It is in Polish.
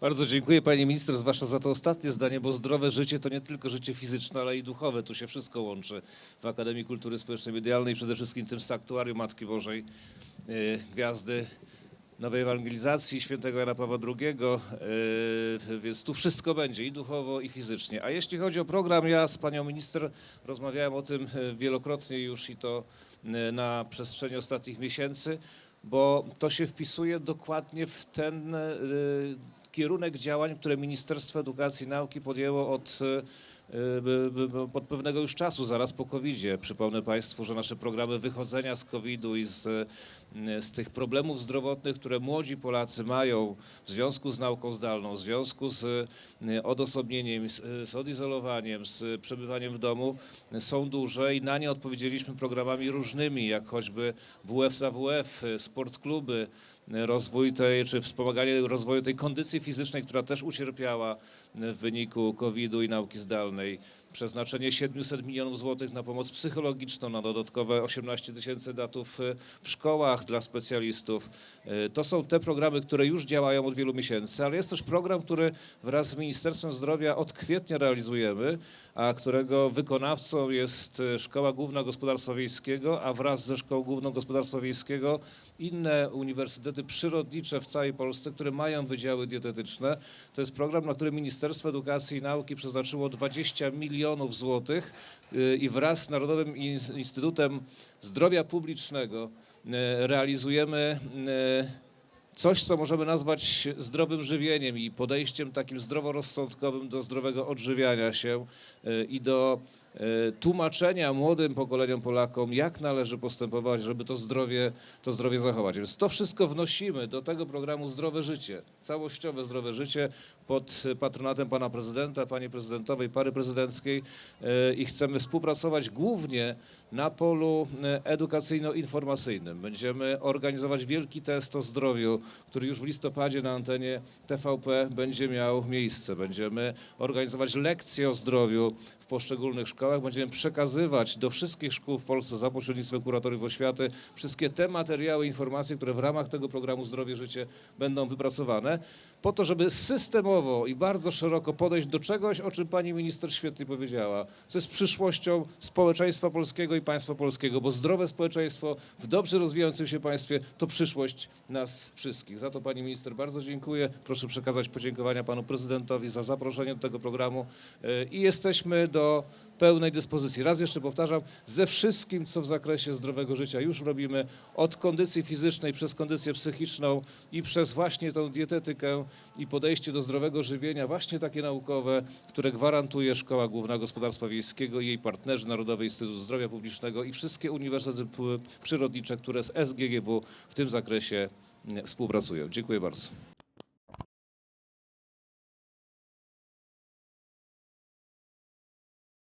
Bardzo dziękuję pani minister, zwłaszcza za to ostatnie zdanie, bo zdrowe życie to nie tylko życie fizyczne, ale i duchowe. Tu się wszystko łączy w Akademii Kultury Społecznej Medialnej, przede wszystkim tym sanktuarium Matki Bożej, yy, Gwiazdy Nowej Ewangelizacji Świętego Jana Pawła II, yy, więc tu wszystko będzie i duchowo, i fizycznie. A jeśli chodzi o program, ja z panią minister rozmawiałem o tym yy, wielokrotnie już i to na przestrzeni ostatnich miesięcy, bo to się wpisuje dokładnie w ten kierunek działań, które Ministerstwo Edukacji i Nauki podjęło od, e, od pewnego już czasu, zaraz po COVID-zie. Przypomnę Państwu, że nasze programy wychodzenia z COVID-u i z, z tych problemów zdrowotnych, które młodzi Polacy mają w związku z nauką zdalną, w związku z e, odosobnieniem, z, z odizolowaniem, z przebywaniem w domu, są duże i na nie odpowiedzieliśmy programami różnymi, jak choćby WF za WF, e, sport kluby, rozwój tej, czy wspomaganie rozwoju tej kondycji fizycznej, która też ucierpiała w wyniku COVID-u i nauki zdalnej. Przeznaczenie 700 milionów złotych na pomoc psychologiczną, na dodatkowe 18 tysięcy datów e, w szkołach dla specjalistów. E, To są te programy, które już działają od wielu miesięcy, ale jest też program, który wraz z Ministerstwem Zdrowia od kwietnia realizujemy, a którego wykonawcą jest e, Szkoła Główna Gospodarstwa Wiejskiego, a wraz ze Szkołą Główną Gospodarstwa Wiejskiego inne uniwersytety przyrodnicze w całej Polsce, które mają wydziały dietetyczne. To jest program, na który Ministerstwo Edukacji i Nauki przeznaczyło 20 milionów złotych y, i wraz z Narodowym In- Instytutem Zdrowia Publicznego y, realizujemy y, coś, co możemy nazwać zdrowym żywieniem i podejściem takim zdroworozsądkowym do zdrowego odżywiania się i do tłumaczenia młodym pokoleniom Polakom, jak należy postępować, żeby to zdrowie, to zdrowie zachować. Więc to wszystko wnosimy do tego programu Zdrowe Życie, całościowe Zdrowe Życie pod patronatem pana prezydenta, pani prezydentowej, pary prezydenckiej y, i chcemy współpracować głównie na polu y, edukacyjno-informacyjnym. Będziemy organizować wielki test o zdrowiu, który już w listopadzie na antenie TVP będzie miał miejsce. Będziemy organizować lekcje o zdrowiu w poszczególnych szkołach. Będziemy przekazywać do wszystkich szkół w Polsce za pośrednictwem kuratoriów oświaty wszystkie te materiały, informacje, które w ramach tego programu Zdrowie Życie będą wypracowane, po to, żeby systemowo i bardzo szeroko podejść do czegoś, o czym pani minister świetnie powiedziała, co jest przyszłością społeczeństwa polskiego i państwa polskiego, bo zdrowe społeczeństwo w dobrze rozwijającym się państwie to przyszłość nas wszystkich. Za to pani minister bardzo dziękuję. Proszę przekazać podziękowania panu prezydentowi za zaproszenie do tego programu e, i jesteśmy do pełnej dyspozycji. Raz jeszcze powtarzam, ze wszystkim, co w zakresie zdrowego życia już robimy, od kondycji fizycznej przez kondycję psychiczną i przez właśnie tą dietetykę i podejście do zdrowego żywienia, właśnie takie naukowe, które gwarantuje Szkoła Główna Gospodarstwa Wiejskiego jej partnerzy Narodowy Instytut Zdrowia Publicznego i wszystkie uniwersytety przyrodnicze, które z SGGW w tym zakresie mm, współpracują. Dziękuję bardzo.